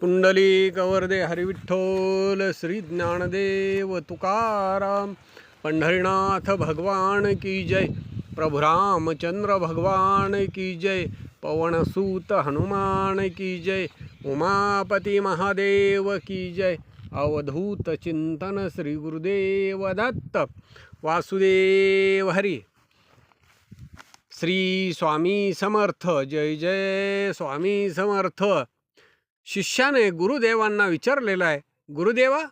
पुंडली कवर्दे हरिविठ्ठल श्री ज्ञानदेव तुकाराम पंढरीनाथ भगवान की जय प्रभु रामचंद्र भगवान की जय पवनसूत हनुमान की जय उमापती महादेव की जय अवधूत चिंतन श्री गुरुदेव दत्त वासुदेव हरी। श्री स्वामी समर्थ जय जय स्वामी समर्थ। शिष्याने गुरुदेवांना विचारलेलं आहे गुरुदेवा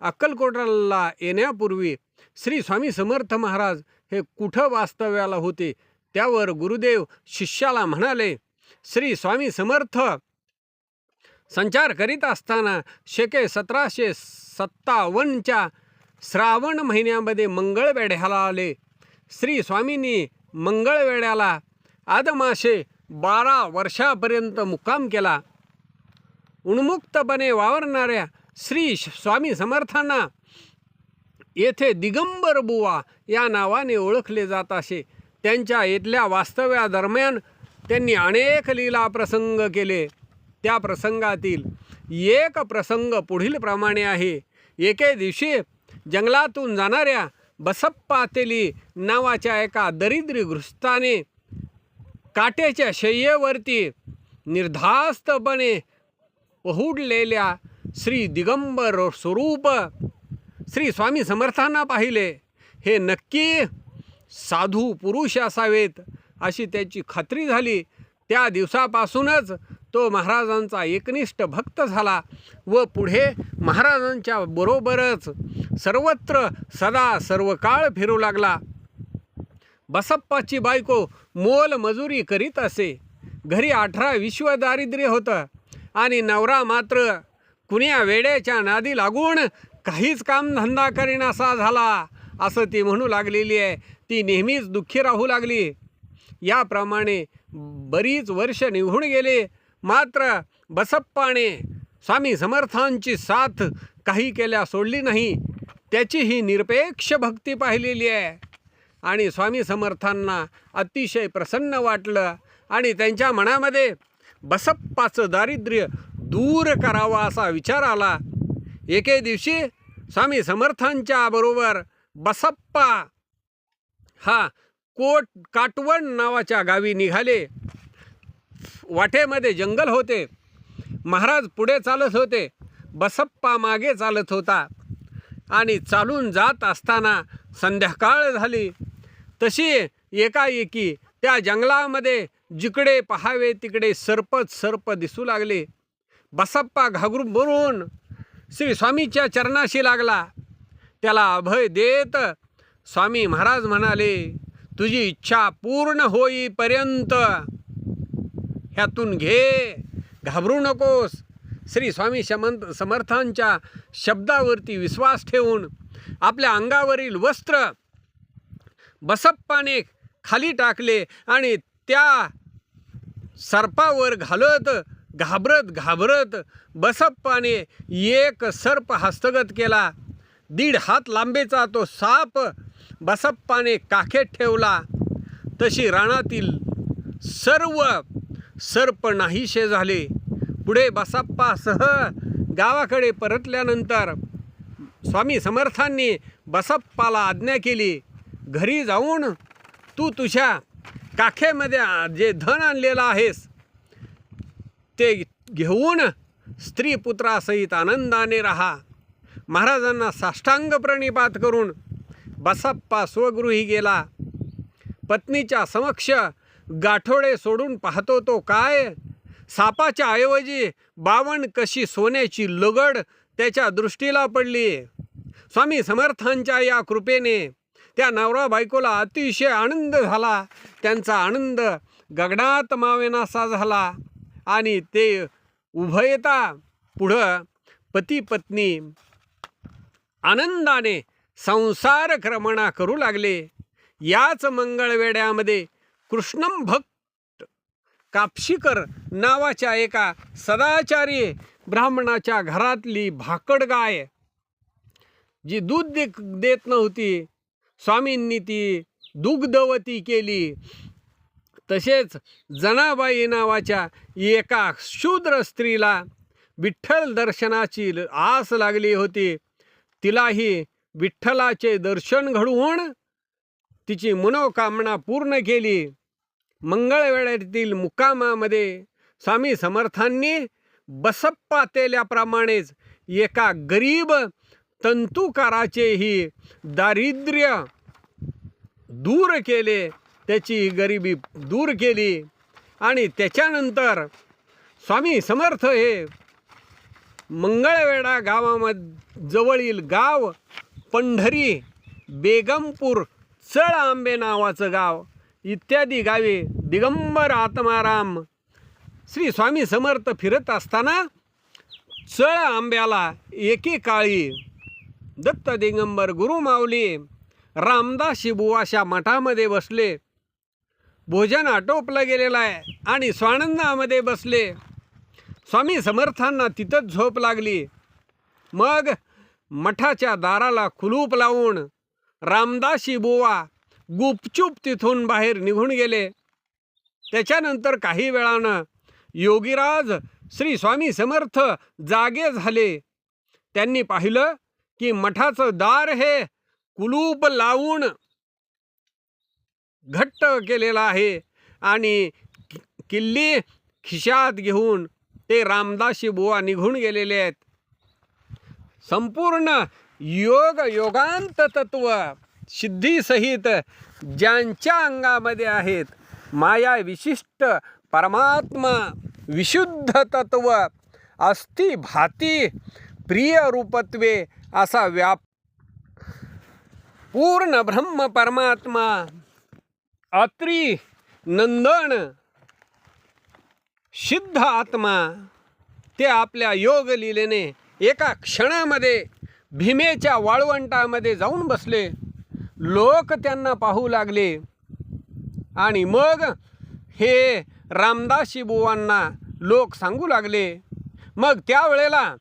अक्कलकोटाला येण्यापूर्वी श्री स्वामी समर्थ महाराज हे कुठं वास्तव्याला होते? त्यावर गुरुदेव शिष्याला म्हणाले श्री स्वामी समर्थ संचार करीत असताना शेके सतराशे सत्तावन्नच्या श्रावण महिन्यामध्ये मंगळवेढ्याला आले. श्री स्वामींनी मंगळवेढ्याला आदमाशे बारा वर्षापर्यंत मुक्काम केला. उन्मुक्तपणे वावरणाऱ्या श्री श- स्वामी समर्थांना येथे दिगंबर बुवा या नावाने ओळखले जात असे. त्यांच्या इथल्या वास्तव्यादरम्यान त्यांनी अनेक लीला प्रसंग केले. त्या प्रसंगातील एक प्रसंग पुढील प्रमाणे आहे. एके दिवशी जंगलातून जाणाऱ्या बसप्पा तेली नावाच्या एका दरिद्री गृहस्थाने काट्याच्या शय्येवरती निर्धास्तपणे पहुडलेल्या श्री दिगंबर स्वरूप श्री स्वामी समर्थांना पाहिले. हे नक्की साधू पुरुष असावेत अशी त्याची खात्री झाली. त्या दिवसापासूनच तो महाराजांचा एकनिष्ठ भक्त झाला व पुढे महाराजांच्या बरोबरच सर्वत्र सदा सर्व काळ फिरू लागला. बसप्पाची बायको मोल मजुरी करीत असे. घरी अठरा विश्व दारिद्र्य होतं. आणि नवरा मात्र कुण्या वेड्याच्या नादी लागून काहीच कामधंदा करीनासा झाला असं ती म्हणू लागलेली आहे. ती नेहमीच दुःखी राहू लागली. याप्रमाणे बरीच वर्ष निघून गेले. मात्र बसप्पाने स्वामी समर्थांची साथ काही केल्या सोडली नाही. त्याची ही निरपेक्ष भक्ती पाहिलेली आहे. आणि स्वामी समर्थांना अतिशय प्रसन्न वाटलं आणि त्यांच्या मनामध्ये बसप्पाचं दारिद्र्य दूर करावा असा विचार आला. एके दिवशी स्वामी समर्थांच्या बरोबर बसप्पा हा कोट काटवण नावाच्या गावी निघाले. वाटेमध्ये जंगल होते. महाराज पुढे चालत होते. बसप्पा मागे चालत होता. आणि चालून जात असताना संध्याकाळ झाली. तशी एकाएकी त्या जंगलामध्ये जिकडे पहावे तिकडे सर्पच सर्प दिसू लागले. बसप्पा घाबरून बरून श्री स्वामीच्या चरणाशी लागला. त्याला अभय देत. स्वामी महाराज म्हणाले तुझी इच्छा पूर्ण होईपर्यंत ह्यातून घे. घाबरू नकोस. श्री स्वामी शमंत समर्थांच्या शब्दावरती विश्वास ठेवून आपल्या अंगावरील वस्त्र बसप्पाने खाली टाकले आणि त्या सर्पावर घालत घाबरत घाबरत बसप्पाने एक सर्प हस्तगत केला. दीड हात लांबेचा तो साप बसप्पाने काखेत ठेवला. तशी रानातील सर्व सर्प नाहीशे झाले. पुढे बसप्पासह गावाकडे परतल्यानंतर स्वामी समर्थांनी बसप्पाला आज्ञा केली घरी जाऊन तू तुझ्या काखेमध्ये जे धन आणलेलं आहेस ते घेऊन स्त्री पुत्रासहित आनंदाने राहा. महाराजांना साष्टांग प्रणिपात करून बसप्पा स्वगृही गेला. पत्नीच्या समक्ष गाठोडे सोडून पाहतो तो काय? सापाच्या ऐवजी बावण कशी सोन्याची लगड त्याच्या दृष्टीला पडली? स्वामी समर्थांच्या या कृपेने त्या नवरा बायकोला अतिशय आनंद झाला. त्यांचा आनंद गगनात मावेनासा झाला आणि ते उभयता पुढं पती पत्नी आनंदाने संसार क्रमणा करू लागले. याच मंगळवेड्यामध्ये कृष्णम भक्त कापशीकर नावाच्या एका सदाचारी ब्राह्मणाच्या घरातली भाकड गाय जी दूध दे देत नव्हती स्वामींनी ती दुग्धवती केली. तसेच जनाबाई नावाच्या एका शूद्र स्त्रीला विठ्ठल दर्शनाची आस लागली होती. तिलाही विठ्ठलाचे दर्शन घडवून तिची मनोकामना पूर्ण केली. मंगळवेळेतील मुक्कामामध्ये स्वामी समर्थांनी बसप्पा तेल्याप्रमाणेच एका गरीब तंतुकाराचेही दारिद्र्य दूर केले त्याची गरिबी दूर केली आणि त्याच्यानंतर स्वामी समर्थ हे मंगळवेढा गावामध जवळील गाव पंढरी बेगमपूर चळ आंबे नावाचं गाव इत्यादी गावे दिगंबर आत्माराम श्री स्वामी समर्थ फिरत असताना चळ आंब्याला एकेकाळी दत्त दिगंबर गुरुमाऊली रामदासी शिबुवाशा मठामध्ये बसले. भोजन आटोपलं गेलेलं आहे आणि स्वानंदामध्ये बसले. स्वामी समर्थांना तिथंच झोप लागली. मग मठाच्या दाराला कुलूप लावून रामदासी बुवा गुपचूप तिथून बाहेर निघून गेले. त्याच्यानंतर काही वेळानं योगीराज श्री स्वामी समर्थ जागे झाले. त्यांनी पाहिलं की मठाचं दार हे कुलूप लावून घट्ट केलेलं आहे आणि कि- किल्ली खिशात घेऊन ते रामदासी बुवा निघून गेलेले आहेत. संपूर्ण योग योगांत तत्व सिद्धीसहित ज्यांच्या अंगामध्ये आहेत माया विशिष्ट परमात्मा विशुद्ध तत्व अस्ति भाती प्रिय रूपत्वे असा व्याप पूर्ण ब्रह्म परमात्मा अत्री नंदन सिद्ध आत्मा ते आपल्या योग लीलेने एका क्षणामध्ये भीमेच्या वाळवंटामध्ये जाऊन बसले. लोक त्यांना पाहू लागले. आणि मग हे रामदासी बुवांना लोक सांगू लागले. मग त्यावेळेला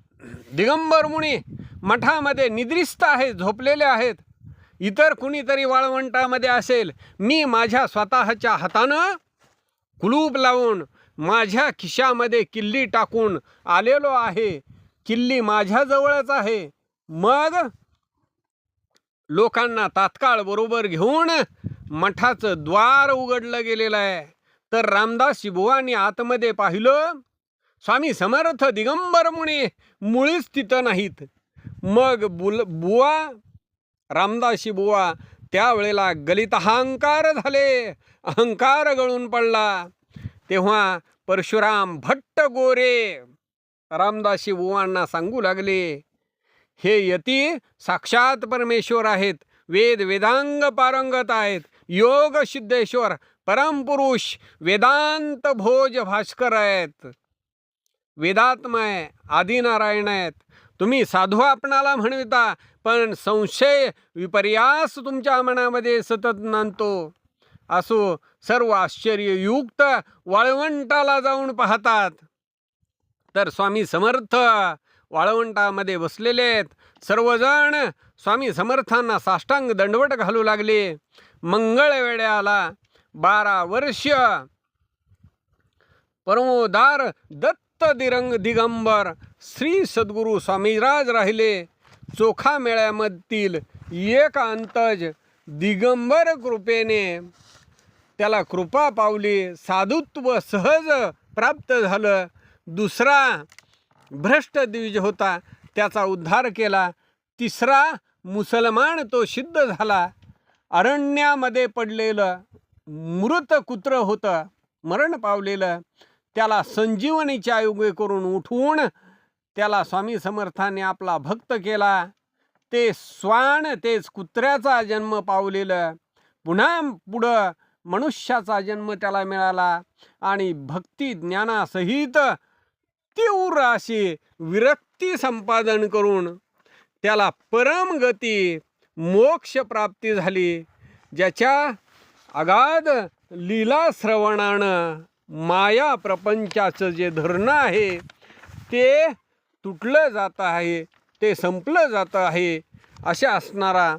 दिगंबर मुनी मठामध्ये निद्रिस्त आहेत झोपलेले आहेत. इतर कुणीतरी वाळवंटामध्ये असेल मी माझ्या स्वतःच्या हातानं कुलूप लावून माझ्या खिशामध्ये किल्ली टाकून आलेलो आहे. किल्ली माझ्याजवळच आहे. मग लोकांना तात्काळ बरोबर घेऊन मठाचं द्वार उघडलं गेलेलं आहे. तर रामदास शिबुवानी आतमध्ये पाहिलं स्वामी समर्थ दिगंबर मुळे मुळीच तिथं नाहीत. मग बुल बुवा रामदासी बुवा त्यावेळेला गलित अहंकार झाले. अहंकार गळून पडला. तेव्हा परशुराम भट्ट गोरे रामदासी बुवांना सांगू लागले हे यती साक्षात परमेश्वर आहेत वेद वेदांग पारंगत आहेत योग सिद्धेश्वर परमपुरुष वेदांत भोज भास्कर आहेत. वेदात्मय आदिनारायण आहेत. तुम्ही साधू आपणाला म्हणविता पण संशय विपर्यास तुमच्या मनामध्ये सतत नांदतो. असो सर्व आश्चर्ययुक्त वाळवंटाला जाऊन पाहतात. तर स्वामी समर्थ वाळवंटामध्ये बसलेले आहेत. सर्वजण स्वामी समर्थांना साष्टांग दंडवट घालू लागले. मंगळवेड्याला बारा वर्ष. परमोदार दत्त दिरंग दिगंबर श्री सद्गुरू स्वामीराज राहिले. चोखा मेळ्यामधील एक अंतज दिगंबर कृपेने. त्याला कृपा पावली साधुत्व सहज प्राप्त झालं. दुसरा भ्रष्ट द्विज होता त्याचा उद्धार केला. तिसरा मुसलमान तो सिद्ध झाला. अरण्यामध्ये पडलेलं मृत कुत्र होतं मरण पावलेलं. त्याला संजीवनीच्या युगे करून उठवून त्याला स्वामी समर्थाने आपला भक्त केला. ते स्वान तेच कुत्र्याचा जन्म पावलेलं. पुन्हा पुढं मनुष्याचा जन्म त्याला मिळाला आणि भक्ती ज्ञानासहित तीव्र अशी विरक्ती संपादन करून त्याला परमगती मोक्ष प्राप्ती झाली ज्याच्या अगाध लीला श्रवणानं माया प्रपंचाचं जे धरणं आहे ते तुटलं जात आहे ते संपलं जात आहे अशा असणारा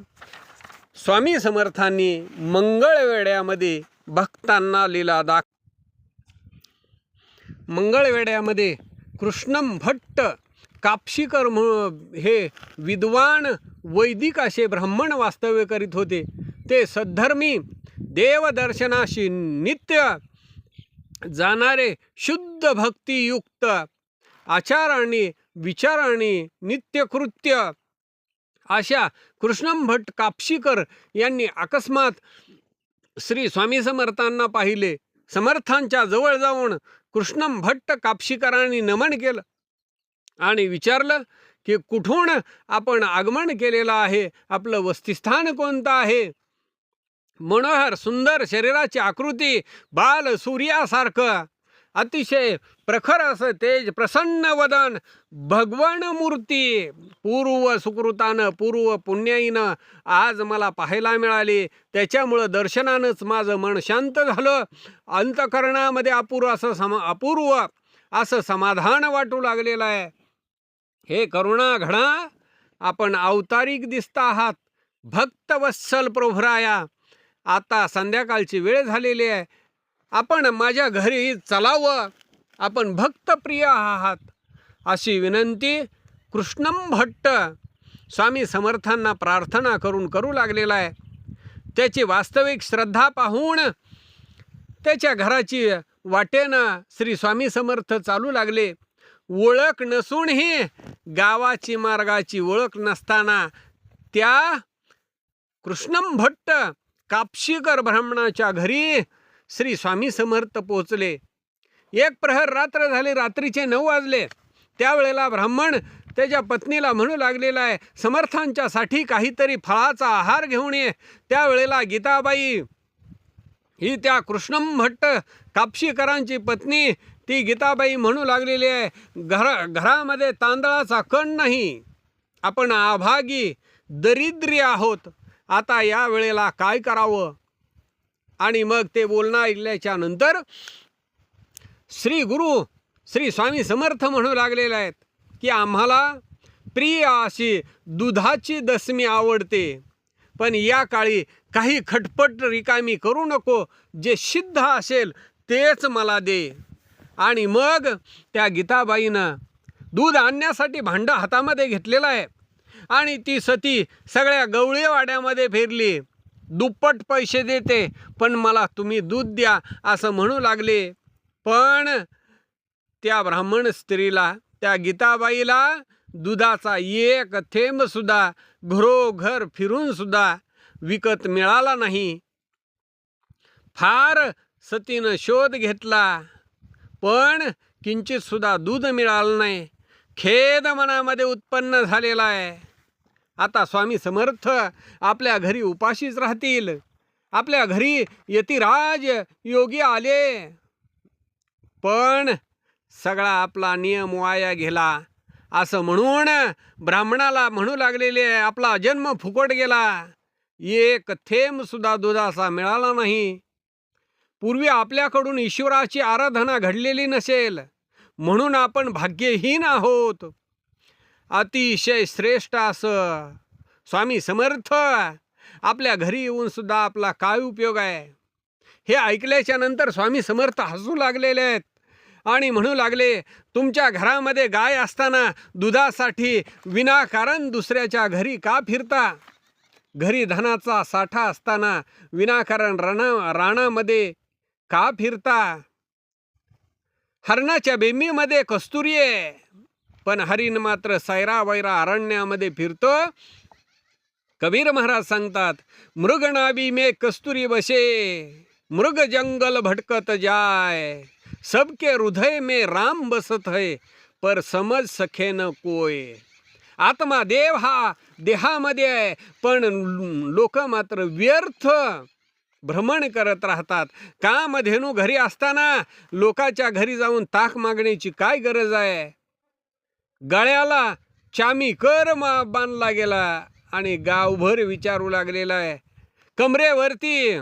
स्वामी समर्थांनी मंगळवेड्यामध्ये भक्तांना लिला दाख मंगळवेड्यामध्ये कृष्णम भट्ट कापशीकर हे विद्वान वैदिक असे ब्राह्मण वास्तव्य करीत होते. ते सद्धर्मी देवदर्शनाशी नित्य जाणारे शुद्ध भक्तियुक्त आचाराने विचाराने नित्यकृत्य अशा कृष्णम भट कापशीकर यांनी अकस्मात श्री स्वामी समर्थांना पाहिले. समर्थांच्या जवळ जाऊन कृष्णम भट्ट कापशीकरांनी नमन केलं आणि विचारलं की कुठून आपण आगमन केलेलं आहे? आपलं वस्तिस्थान कोणतं आहे? मनोहर सुंदर शरीराची आकृती बाल सूर्यासारखं. अतिशय प्रखर असं तेज प्रसन्न वदन भगवान मूर्ती. पूर्व सुकृतानं पूर्व पुण्याईनं आज मला पाहायला मिळाली. त्याच्यामुळं दर्शनानंच माझं मन शांत झालं. अंतकरणामध्ये अपूर्व असं सम अपूर्व असं समाधान वाटू लागलेलं आहे. हे करुणा घडा आपण अवतारिक दिसता आहात. भक्तवत्सल प्रभुराया. आता संध्याकाळची वेळ झालेली आहे. आपण माझ्या घरी चलावं. आपण भक्तप्रिय आहात. अशी विनंती कृष्णम भट्ट स्वामी समर्थांना प्रार्थना करून करू लागलेला आहे. त्याची वास्तविक श्रद्धा पाहून त्याच्या घराची वाटेनं श्री स्वामी समर्थ चालू लागले. ओळख नसूनही गावाची मार्गाची ओळख नसताना त्या कृष्णम भट्ट कापशीकर ब्राह्मणाच्या घरी श्री स्वामी समर्थ पोचले. एक प्रहर रात्र झाली रात्रीचे नऊ वाजले. त्यावेळेला ब्राह्मण त्याच्या पत्नीला म्हणू लागलेला आहे समर्थांच्यासाठी काहीतरी फळाचा आहार घेऊन ये. त्यावेळेला गीताबाई ही त्या कृष्णम भट्ट कापशीकरांची पत्नी. ती गीताबाई म्हणू लागलेली आहे घर घरामध्ये तांदळाचा कण नाही. आपण आभागी दरिद्री आहोत. आता या वेळेला काय करावं? आणि मग ते बोलणं ऐकल्याच्या नंतर श्री गुरु श्री स्वामी समर्थ म्हणू लागलेले आहेत की आम्हाला प्रिय अशी दुधाची दसमी आवडते. पण या काळी काही खटपट रिकामी करू नको जे सिद्ध असेल तेच मला दे. आणि मग त्या गीताबाईनं दूध आणण्यासाठी भांडं हातामध्ये घेतलेलं आहे. आणि ती सती सगळ्या गवळीवाड्यामध्ये फिरली. दुप्पट पैसे देते पण मला तुम्ही दूध द्या असं म्हणू लागले. पण त्या ब्राह्मण स्त्रीला त्या गीताबाईला दुधाचा एक थेंबसुद्धा घरोघर फिरूनसुद्धा विकत मिळाला नाही. फार सतीनं शोध घेतला पण किंचितसुद्धा दूध मिळालं नाही. खेद मनामध्ये उत्पन्न झालेला आहे. आता स्वामी समर्थ आपल्या घरी उपाशीच राहतील. आपल्या घरी यतिराज योगी आले. पण सगळा आपला नियम वाया गेला. असं म्हणून ब्राह्मणाला म्हणू लागलेले आपला जन्म फुकट गेला. एक थेंबसुद्धा दुधाचा मिळाला नाही. पूर्वी आपल्याकडून ईश्वराची आराधना घडलेली नसेल. म्हणून आपण भाग्यहीन आहोत. अतिशय श्रेष्ठ असं. स्वामी समर्थ आपल्या घरी येऊन सुद्धा आपला काय उपयोग आहे? हे ऐकल्याच्या नंतर स्वामी समर्थ हसू लागलेले आहेत आणि म्हणू लागले तुमच्या घरामध्ये गाय असताना दुधासाठी विनाकारण दुसऱ्याच्या घरी का फिरता? घरी धनाचा साठा असताना विनाकारण रणा राणामध्ये का फिरता? हरणाच्या बेमीमध्ये कस्तुरी आहे. पण हरिण मात्र सैरा वैरा अरण्यामध्ये फिरतो. कबीर महाराज सांगतात मृग मे कस्तुरी बसे मृग जंगल भटकत जाय सबके हृदय में राम बसत है पर समज सखे न कोय. आत्मा देव हा देहामध्ये आहे पण लोक मात्र व्यर्थ भ्रमण करत राहतात. कामधेनू घरी असताना लोकाच्या घरी जाऊन ताक मागण्याची काय गरज आहे? गळ्याला चामी कर मा बांधला गेला आणि गावभर विचारू लागलेला आहे. कमरेवरती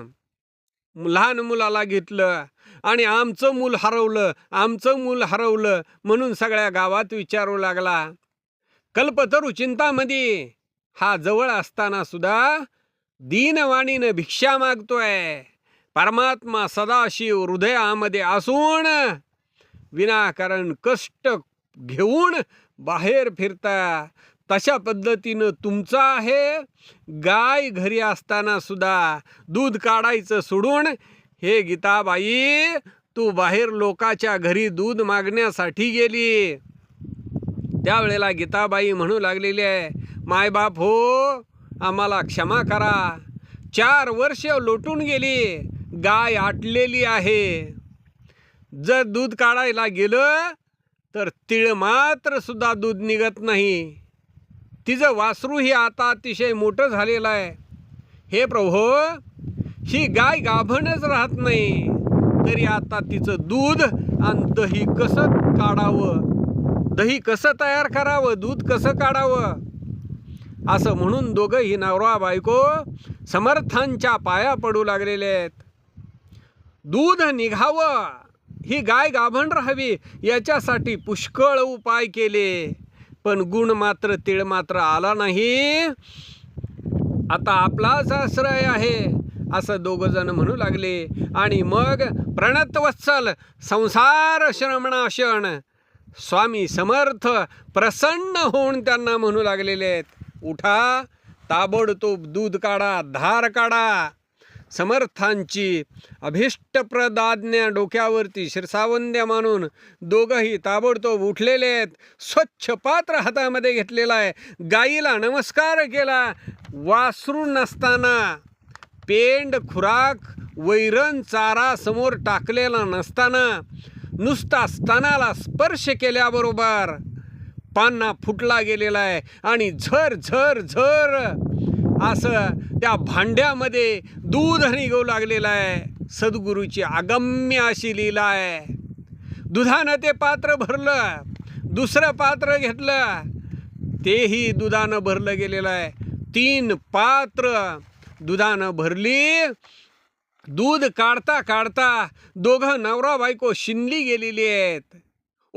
लहान मुलाला घेतलं आणि आमचं मूल हरवलं आमचं मूल हरवलं म्हणून सगळ्या गावात विचारू लागला. कल्पतरू चिंतामध्ये हा जवळ असताना सुद्धा दीनवाणीनं भिक्षा मागतोय. परमात्मा सदाशिव हृदयामध्ये असून विनाकारण कष्ट घेऊन बाहेर फिरता. तशा पद्धतीनं तुमचं आहे. गाय घरी असताना सुद्धा दूध काढायचं सोडून हे गीताबाई तू बाहेर लोकाच्या घरी दूध मागण्यासाठी गेली. त्यावेळेला गीताबाई म्हणू लागलेली आहे मायबाप हो आम्हाला क्षमा करा. चार वर्ष लोटून गेली गाय आटलेली आहे. जर दूध काढायला गेलं तर तिळ मात्र सुद्धा दूध निघत नाही. तिचं वासरूही आता अतिशय मोठं झालेलं आहे. हे प्रभो ही गाय गाभणच राहत नाही. तरी आता तिचं दूध आणि दही कसं काढावं? दही कसं तयार करावं? दूध कसं काढावं? असं म्हणून दोघंही नवरा बायको समर्थांच्या पाया पडू लागलेले आहेत. दूध निघावं. ही गाय गाभण राहावी याच्यासाठी पुष्कळ उपाय केले. पण गुण मात्र तिळ मात्र आला नाही. आता आपलाच आश्रय आहे असं दोघंजण म्हणू लागले. आणि मग प्रणतवत्सल संसार श्रमणाशन. स्वामी समर्थ प्रसन्न होऊन त्यांना म्हणू लागलेले आहेत उठा ताबडतोब दूध काढा धार काढा. समर्थांची अभिष्टप्रदाज्ञा डोक्यावरती शिरसावंद्या मानून दोघंही ताबडतोब उठलेले आहेत. स्वच्छ पात्र हातामध्ये घेतलेला आहे. गाईला नमस्कार केला. वासरू नसताना पेंड खुराक वैरण चारा समोर टाकलेला नसताना नुसता स्तनाला स्पर्श केल्याबरोबर पान्ना फुटला गेलेला आहे. आणि झर झर झर असं त्या भांड्यामध्ये दूध निघू लागलेलं आहे. सद्गुरूची अगम्य अशी लीला आहे. दुधानं ते पात्र भरलं दुसरं पात्र घेतलं तेही दुधानं भरलं गेलेलं आहे. तीन पात्र दुधानं भरली दूध काढता काढता दोघं नवरा बायको शिनली गेलेली आहेत.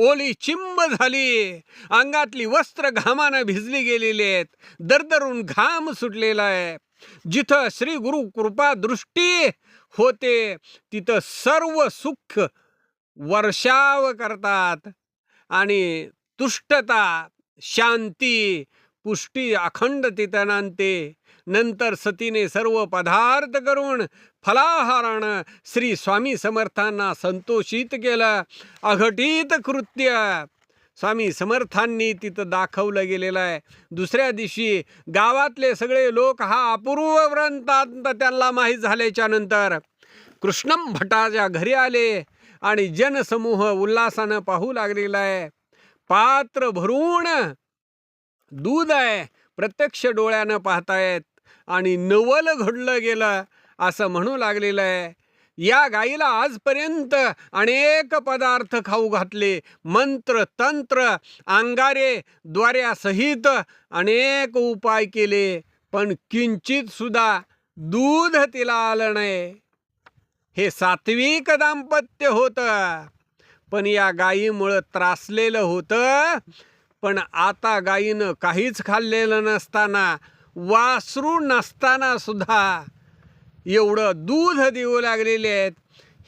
ओली चिंब झाली. अंगातली वस्त्र घामानं भिजली गेलेली आहेत दरदरून घाम सुटलेला आहे जिथं श्री गुरु कृपा दृष्टी होते तिथं सर्व सुख वर्षाव करतात. आणि तुष्टता शांती पुष्टी अखंड तिथं नांदते. नंतर सतीने सर्व पदार्थ करून फलाहारानं श्री स्वामी समर्थांना संतोषित केलं. अघटित कृत्य. स्वामी समर्थांनी तिथं दाखवलं गेलेलं आहे. दुसऱ्या दिवशी गावातले सगळे लोक हा अपूर्व व्रंतात त्यांना माहीत झाल्याच्यानंतर कृष्णम भटाच्या घरी आले आणि जनसमूह उल्हासानं पाहू लागलेला आहे. पात्र भरून दूध आहे. प्रत्यक्ष डोळ्यानं पाहतायत आणि नवल घडलं गेलं. असं म्हणू लागलेलं आहे या गाईला आजपर्यंत अनेक पदार्थ खाऊ घातले. मंत्र तंत्र अंगारे द्वाऱ्यासहित अनेक उपाय केले. पण किंचित सुद्धा दूध तिला आलं नाही. हे सात्विक दाम्पत्य होतं. पण या गायीमुळं त्रासलेलं होतं. पण आता गायीनं काहीच खाल्लेलं नसताना वासरू नसताना सुद्धा एवढं दूध देऊ लागलेले आहेत.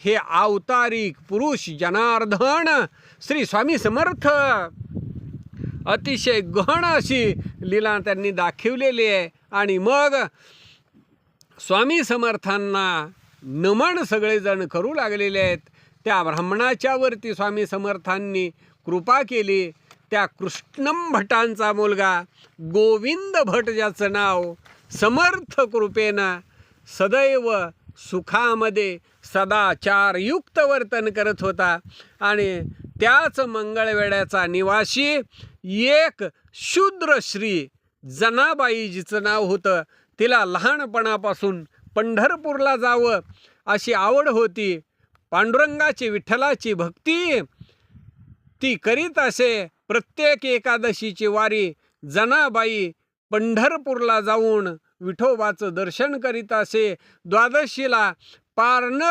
हे अवतारिक पुरुष जनार्दन श्री स्वामी समर्थ. अतिशय गहन अशी लीला त्यांनी दाखवलेली आहे. आणि मग स्वामी समर्थांना नमन सगळेजण करू लागलेले आहेत. त्या ब्राह्मणाच्या वरती स्वामी समर्थांनी कृपा केली. त्या कृष्णम भटांचा मुलगा गोविंद भट ज्याचं नाव समर्थ कृपेनं सदैव सुखामध्ये सदाचारयुक्त वर्तन करत होता. आणि त्याच मंगळवेड्याचा निवासी एक शूद्र श्री जनाबाई जिचं नाव होतं. तिला लहानपणापासून पंढरपूरला जावं अशी आवड होती. पांडुरंगाची विठ्ठलाची भक्ती ती करीत असे प्रत्येक एकादशीची वारी जनाबाई पंढरपूरला जाऊन विठोबाचं दर्शन करीत असे द्वादशीला पारण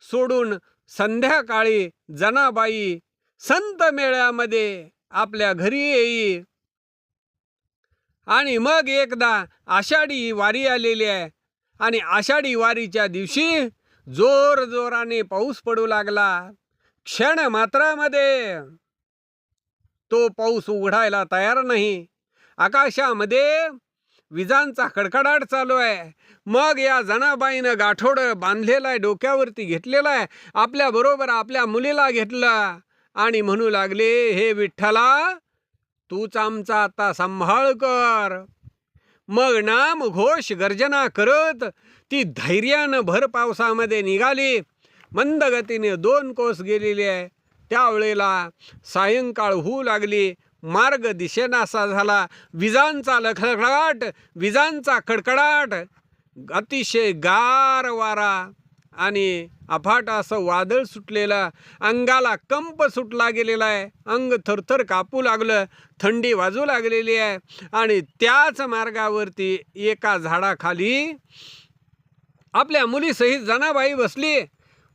सोडून संध्याकाळी जनाबाई संत मेळ्यामध्ये आपल्या घरी येई. आणि मग एकदा आषाढी वारी आलेली आहे. आणि आषाढी वारीच्या दिवशी जोर जोराने पाऊस पडू लागला. क्षण मात्रामध्ये तो पाऊस उघडायला तयार नाही. आकाशामध्ये विजांचा कडकडाट चालू आहे. मग या जनाबाईनं गाठोड बांधलेलं आहे डोक्यावरती घेतलेलं आहे आपल्या बरोबर आपल्या मुलीला घेतलं. आणि म्हणू लागले हे विठ्ठला तूच आमचा आता सांभाळ कर. मग नाम घोष गर्जना करत ती धैर्यानं भर पावसामध्ये निघाली. मंदगतीने दोन कोस गेलेली आहे. त्यावेळेला सायंकाळ होऊ लागली. मार्ग दिशेनासा झाला. विजांचा लखलखडाट विजांचा कडकडाट. अतिशय गार वारा आणि अफाट असं वादळ सुटलेलं. अंगाला कंप सुटला गेलेला आहे. अंग थरथर कापू लागलं. थंडी वाजू लागलेली आहे. आणि त्याच मार्गावरती एका झाडाखाली आपल्या मुलीसहित जनाबाई बसली.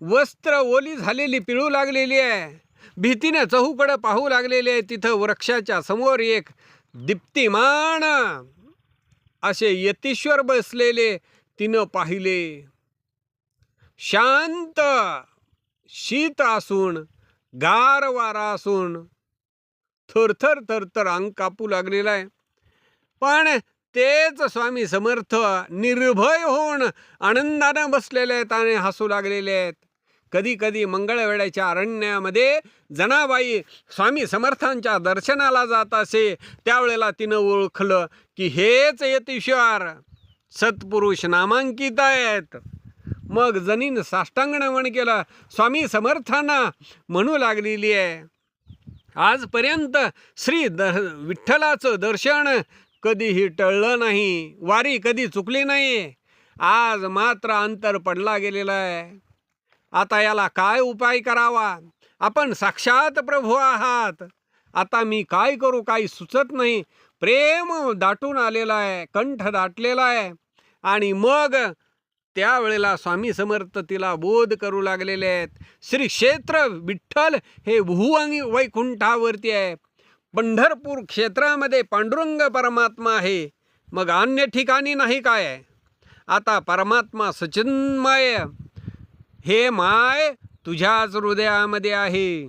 वस्त्र ओली झालेली पिळू लागलेली आहे. भीतीने चहूकडे पाहू लागलेले आहे. तिथं वृक्षाच्या समोर एक दीप्तिमान. असे यतीश्वर बसलेले तिनं पाहिले. शांत शीत असून गार वारा असून. थरथर थरथर अंग कापू लागलेला आहे. पण तेच स्वामी समर्थ निर्भय होऊन आनंदानं बसलेले आहेत आणि हसू लागलेले आहेत. कधी कधी मंगळवेड्याच्या अरण्यामध्ये जनाबाई स्वामी समर्थांच्या दर्शनाला जात असे. त्यावेळेला तिनं ओळखलं की हेच यतीश्वर. सत्पुरुष नामांकित आहेत. मग जनीन साष्टांग नमन केलं. स्वामी समर्थांना म्हणू लागलेली आहे. आजपर्यंत श्री द विठ्ठलाचं दर्शन कधीही टळलं नाही. वारी कधी चुकली नाही. आज मात्र अंतर पडला गेलेला आहे. आता याला काय उपाय करावा? आपण साक्षात प्रभू आहात. आता मी काय करू काही सुचत नाही. प्रेम दाटून आलेला आहे कंठ दाटलेला आहे. आणि मग त्यावेळेला स्वामी समर्थ तिला बोध करू लागलेले आहेत. श्री क्षेत्र विठ्ठल हे भुवंगी वैकुंठावरती आहे. पंढरपूर क्षेत्रामध्ये पांडुरंग परमात्मा आहे. मग अन्य ठिकाणी नाही काय आहे? आता परमात्मा सचिन्मय हे माय तुझ्याच हृदयामध्ये आहे.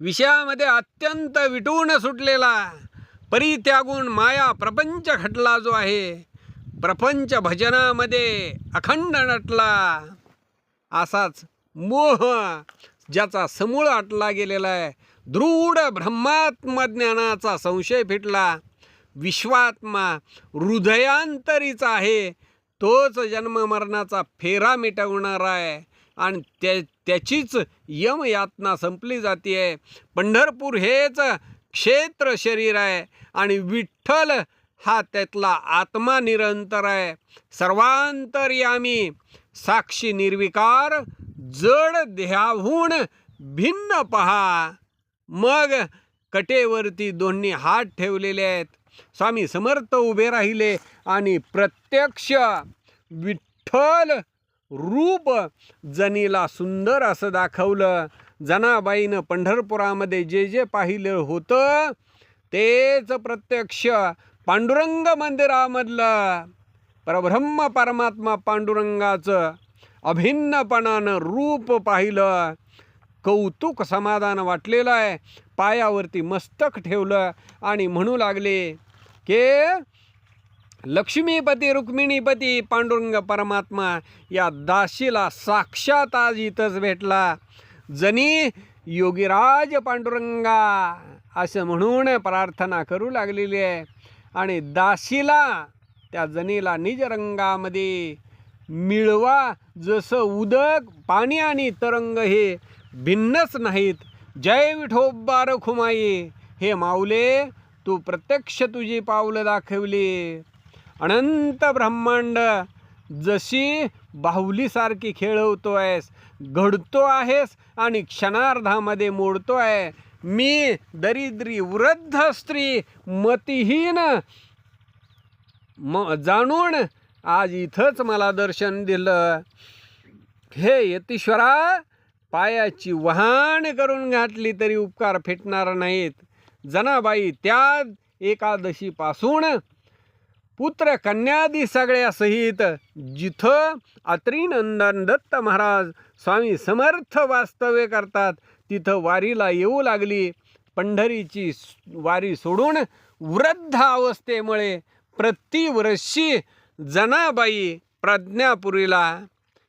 विषयामध्ये अत्यंत विटून सुटलेला परित्यागून माया प्रपंच खटला जो आहे प्रपंच भजनामध्ये अखंड नटला. असाच मोह ज्याचा समूळ आटला गेलेला आहे दृढ ब्रह्मात्मज्ञानाचा संशय फिटला. विश्वात्मा हृदयांतरीचा आहे तोच जन्ममरणाचा फेरा मिटवणारा आहे. आणि त्या त्याचीच यमयातना संपली जाते आहे पंढरपूर हेच क्षेत्र शरीर आहे. आणि विठ्ठल हा त्यातला आत्मा निरंतर आहे. सर्वांतर्यामी साक्षी निर्विकार जड देहाहून भिन्न पहा. मग कटेवरती दोन्ही हात ठेवलेले आहेत. स्वामी समर्थ उभे राहिले आणि प्रत्यक्ष विठ्ठल रूप जनीला सुंदर असं दाखवलं. जनाबाईनं पंढरपुरामध्ये जे जे पाहिलं होतं तेच प्रत्यक्ष पांडुरंग मंदिरामधलं. परब्रह्म परमात्मा पांडुरंगाचं अभिन्नपणानं रूप पाहिलं. कौतुक समाधान वाटलेलं आहे. पायावरती मस्तक ठेवलं आणि म्हणू लागले के लक्ष्मीपती रुक्मिणीपती पांडुरंग परमात्मा या दाशीला साक्षात आज इथंच भेटला. जनी योगीराज पांडुरंगा असं म्हणून प्रार्थना करू लागलेली आहे. आणि दाशीला त्या जनीला निजरंगामध्ये मिळवा जसं उदक पाणी आणि तरंग हे भिन्नच नाहीत. जय विठोबा रखुमाई हे माऊले तू प्रत्यक्ष तुझी पावलं दाखवली. अनंत ब्रह्मांड जशी बाहुलीसारखी खेळवतो आहेस घडतो आहेस आणि क्षणार्धामध्ये मोडतो आहे मी दरिद्री वृद्ध स्त्री मतिहीन. म जाणून आज इथंच मला दर्शन दिलं. हे यतीश्वरा पायाची वहाण करून घातली तरी उपकार फेटणार नाहीत. जनाबाई त्या एकादशीपासून पुत्र कन्यादी सगळ्या सहित जिथं अत्रिनंदन दत्त महाराज स्वामी समर्थ वास्तव्य करतात तिथं वारीला येऊ लागली. पंढरीची वारी सोडून वृद्ध अवस्थेमुळे प्रतिवर्षी जनाबाई प्रज्ञापुरीला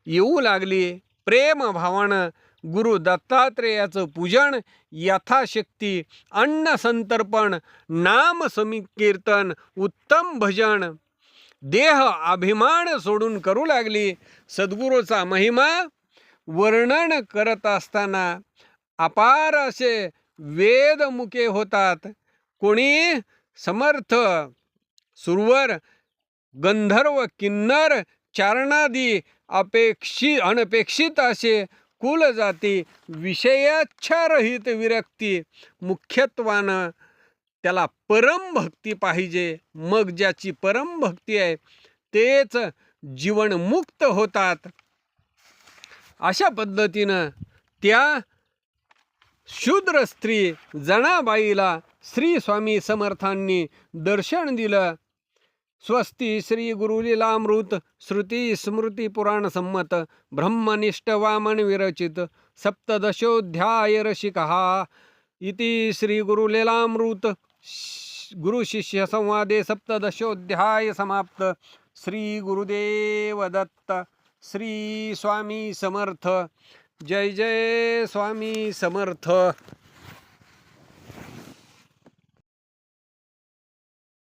येऊ लागली. प्रेमभावानं गुरु दत्तात्रेयाचं पूजन यथाशक्ती अन्न संतर्पण नाम समीकीर्तन उत्तम भजन. देह अभिमान सोडून करू लागली. सद्गुरूचा महिमा वर्णन करत असताना अपार असे वेदमुखे होतात. कोणी समर्थ सुरवर गंधर्व किन्नर चारणादी अपेक्षी अनपेक्षित असे कुलजाती विषयाच्छारहित विरक्ती. मुख्यत्वानं त्याला परम भक्ती पाहिजे. मग ज्याची परम भक्ती आहे तेच जीवनमुक्त होतात. अशा पद्धतीनं त्या शूद्र स्त्री जणाबाईला श्री स्वामी समर्थांनी दर्शन दिलं. स्वस्ती श्री गुरुलीलामृत श्रुती स्मृती पुराण संमत ब्रह्मनिष्ठ वामन विरचित सप्तदशोध्याय रसिकहा इति श्री गुरुलीलामृत गुरुशिष्य संवादे सप्तदशोध्याय समाप्त। श्री गुरुदेव दत्त श्री स्वामी समर्थ। जय जय स्वामी समर्थ।